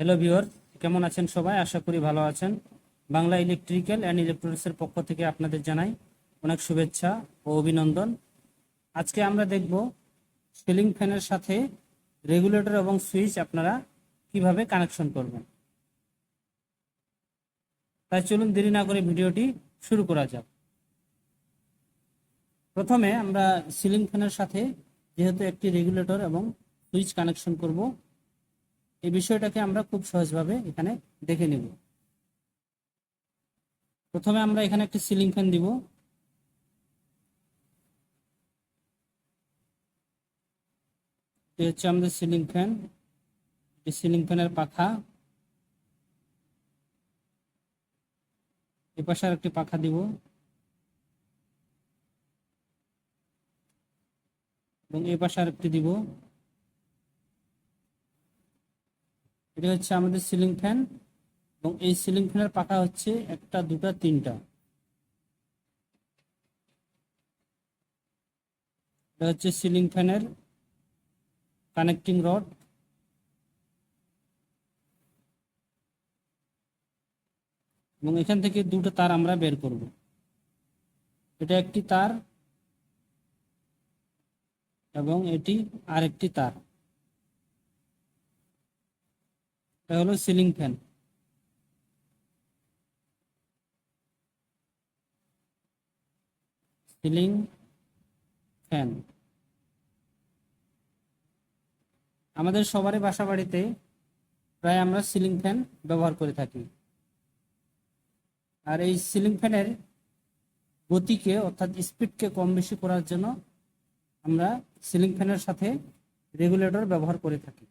Hello viewer কেমন আছেন সবাই? আশা করি ভালো আছেন। বাংলা ইলেকট্রিক্যাল অ্যান্ড ইলেকট্রনিক্সের পক্ষ থেকে আপনাদের জানাই অনেক শুভেচ্ছা ও অভিনন্দন। আজকে আমরা দেখব সিলিং ফ্যানের সাথে রেগুলেটর এবং সুইচ আপনারা কীভাবে কানেকশন করবেন। তাই চলুন দেরি না করে ভিডিওটি শুরু করা যাক। প্রথমে আমরা সিলিং ফ্যানের সাথে যেহেতু একটি রেগুলেটর এবং সুইচ কানেকশন করব এই বিষয়টাকে আমরা খুব সহজভাবে এখানে দেখে নেব। প্রথমে আমরা এখানে একটি সিলিং ফ্যান দিব। হচ্ছে আমাদের সিলিং ফ্যান। সিলিং ফ্যানের পাখা। এ পাশে একটি পাখা দিব। এবং এ পাশে আর একটি দিব। এটি হচ্ছে আমাদের সিলিং ফ্যান এবং এই সিলিং ফ্যানের পাখা হচ্ছে একটা, দুটা, তিনটা। এটা হচ্ছে সিলিং ফ্যানের কানেক্টিং রড এবং এখান থেকে দুটো তার আমরা বের করব। এটা একটি তার এবং এটি আরেকটি তার। এটা হলো সিলিং ফ্যান। Ceiling fan. আমাদের সবারই বাসা বাড়িতে প্রায় আমরা সিলিং ফ্যান ব্যবহার করে থাকি। আর এই সিলিং ফ্যানের গতিকে অর্থাৎ স্পিডকে কম বেশি করার জন্য আমরা সিলিং ফ্যানের সাথে রেগুলেটর ব্যবহার করে থাকি।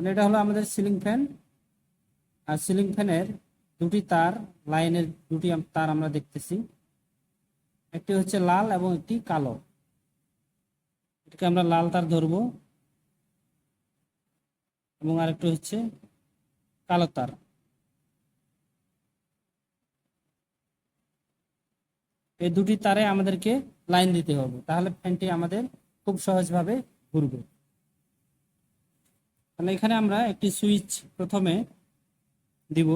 মানে এটা হলো আমাদের সিলিং ফ্যান আর সিলিং ফ্যানের দুটি তার লাইনের দুটি তার আমরা দেখতেছি। একটি হচ্ছে লাল এবং একটি কালো। এটাকে আমরা লাল তার ধরবো। এবং আরেকটি হচ্ছে কালো তার। এই দুটি তারে আমাদেরকে লাইন দিতে হবে। তাহলে ফ্যানটি আমাদের খুব সহজভাবে ঘুরবে। তাহলে এখানে আমরা একটি সুইচ প্রথমে দিব।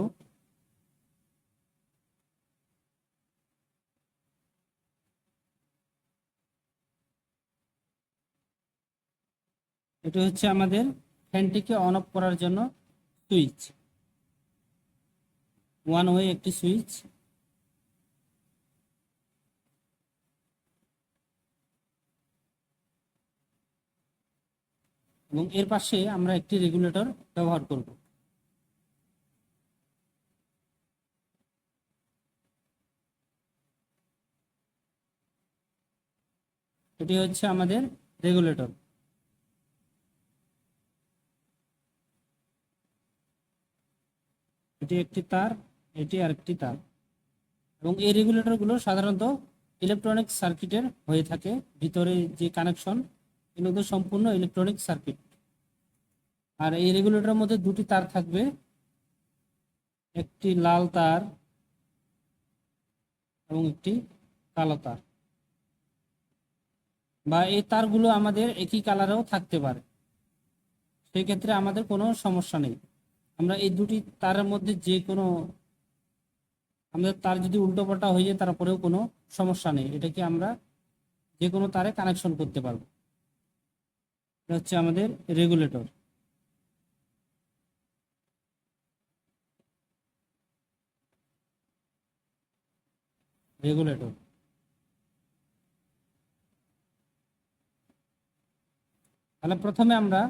এটি হচ্ছে আমাদের ফ্যানটিকে অন অফ করার জন্য সুইচ। ওয়ান ওয়ে একটি সুইচ। এবং এর পাশে আমরা একটি রেগুলেটর ব্যবহার করব। এটি হচ্ছে আমাদের রেগুলেটর। এটি একটি তার, এটি আরেকটি তার। এবং এই রেগুলেটরগুলো সাধারণত ইলেকট্রনিক সার্কিটের হয়ে থাকে। ভিতরে যে কানেকশন এগুলো সম্পূর্ণ ইলেকট্রনিক সার্কিট আর এই রেগুলেটরের মধ্যে দুটি তার থাকবে। একটি লাল তার এবং একটি কালো তার। বা এই তারগুলো আমাদের একই কালারেও থাকতে পারে। সেই ক্ষেত্রে আমাদের কোনো সমস্যা নেই। আমরা এই দুটি তারের মধ্যে যে কোনো আমাদের তার যদি উল্টোপাল্টা হয়ে যায়, তারপরেও কোনো সমস্যা নেই। এটাকে আমরা যে কোনো তারে কানেকশন করতে পারব। এটা হচ্ছে আমাদের রেগুলেটর রেগুলেটর তাহলে প্রথমে আমরা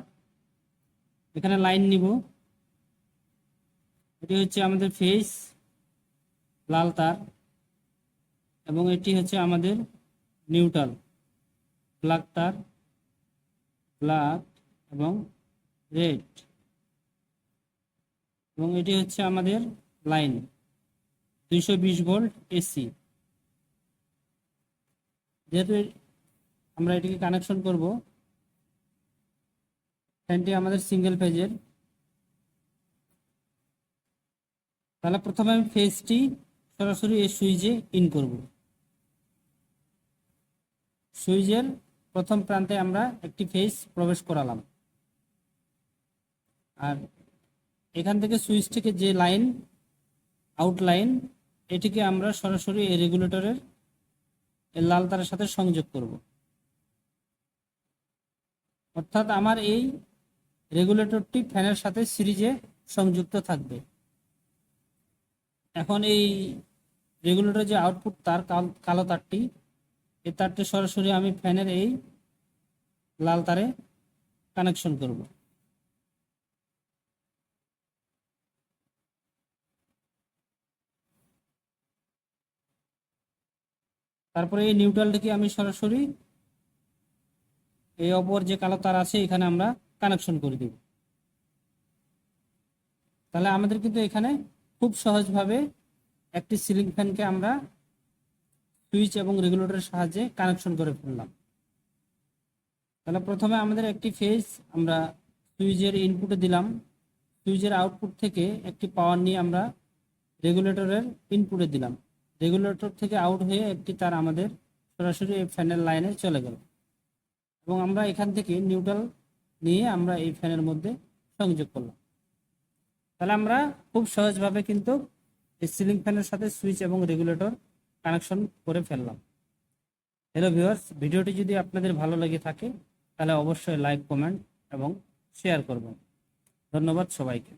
এখানে লাইন নিব। এটি হচ্ছে আমাদের ফেস লাল তার, এবং এটি হচ্ছে আমাদের নিউট্রাল ব্ল্যাক তার। ব্ল্যাক এবং রেড। এবং এটি হচ্ছে আমাদের লাইন। দুইশো বিশ ভোল্ট এসি। যেহেতু আমরা এটিকে কানেকশন করব, ফ্যানটি আমাদের সিঙ্গেল ফেজের তাহলে প্রথমে আমি ফেজটি সরাসরি এই সুইচে ইন করব। সুইচের প্রথম প্রান্তে আমরা একটি ফেজ প্রবেশ করালাম। আর এখান থেকে সুইচ থেকে যে লাইন আউট লাইন এটিকে আমরা সরাসরি এই রেগুলেটরের লাল তারের সাথে সংযোগ করব। অর্থাৎ আমার এই রেগুলেটরটি ফ্যানের সাথে সিরিজে সংযুক্ত থাকবে। এখন এই রেগুলেটর যে আউটপুট তার কালো তারটি এই তারটি সরাসরি আমি ফ্যানের এই লাল তারে কানেকশন করব। তারপরে এই নিউট্রালটিকে আমি সরাসরি এই অপর যে কালো তার আছে, এখানে আমরা কানেকশন করে দেব। তাহলে আমাদের কিন্তু এখানে খুব সহজভাবে একটি সিলিং ফ্যানকে আমরা সুইচ এবং রেগুলেটরের সাহায্যে কানেকশন করে ফেললাম। তাহলে প্রথমে আমাদের একটি ফেজ আমরা সুইচের ইনপুটে দিলাম। সুইচের আউটপুট থেকে একটি পাওয়ার নিয়ে আমরা রেগুলেটরের ইনপুটে দিলাম। রেগুলেটর থেকে আউট হয়ে একটি তার আমাদের সরাসরি এই ফ্যানের লাইনে চলে গেল। এবং আমরা এখান থেকে নিউট্রাল নিয়ে আমরা এই ফ্যানের মধ্যে সংযোগ করলাম। তাহলে আমরা খুব সহজভাবে কিন্তু এই সিলিং ফ্যানের সাথে সুইচ এবং রেগুলেটর কানেকশন করে ফেললাম। হ্যালো ভিউয়ার্স ভিডিওটি যদি আপনাদের ভালো লেগে থাকে, তাহলে অবশ্যই লাইক কমেন্ট এবং শেয়ার করবেন। ধন্যবাদ সবাইকে।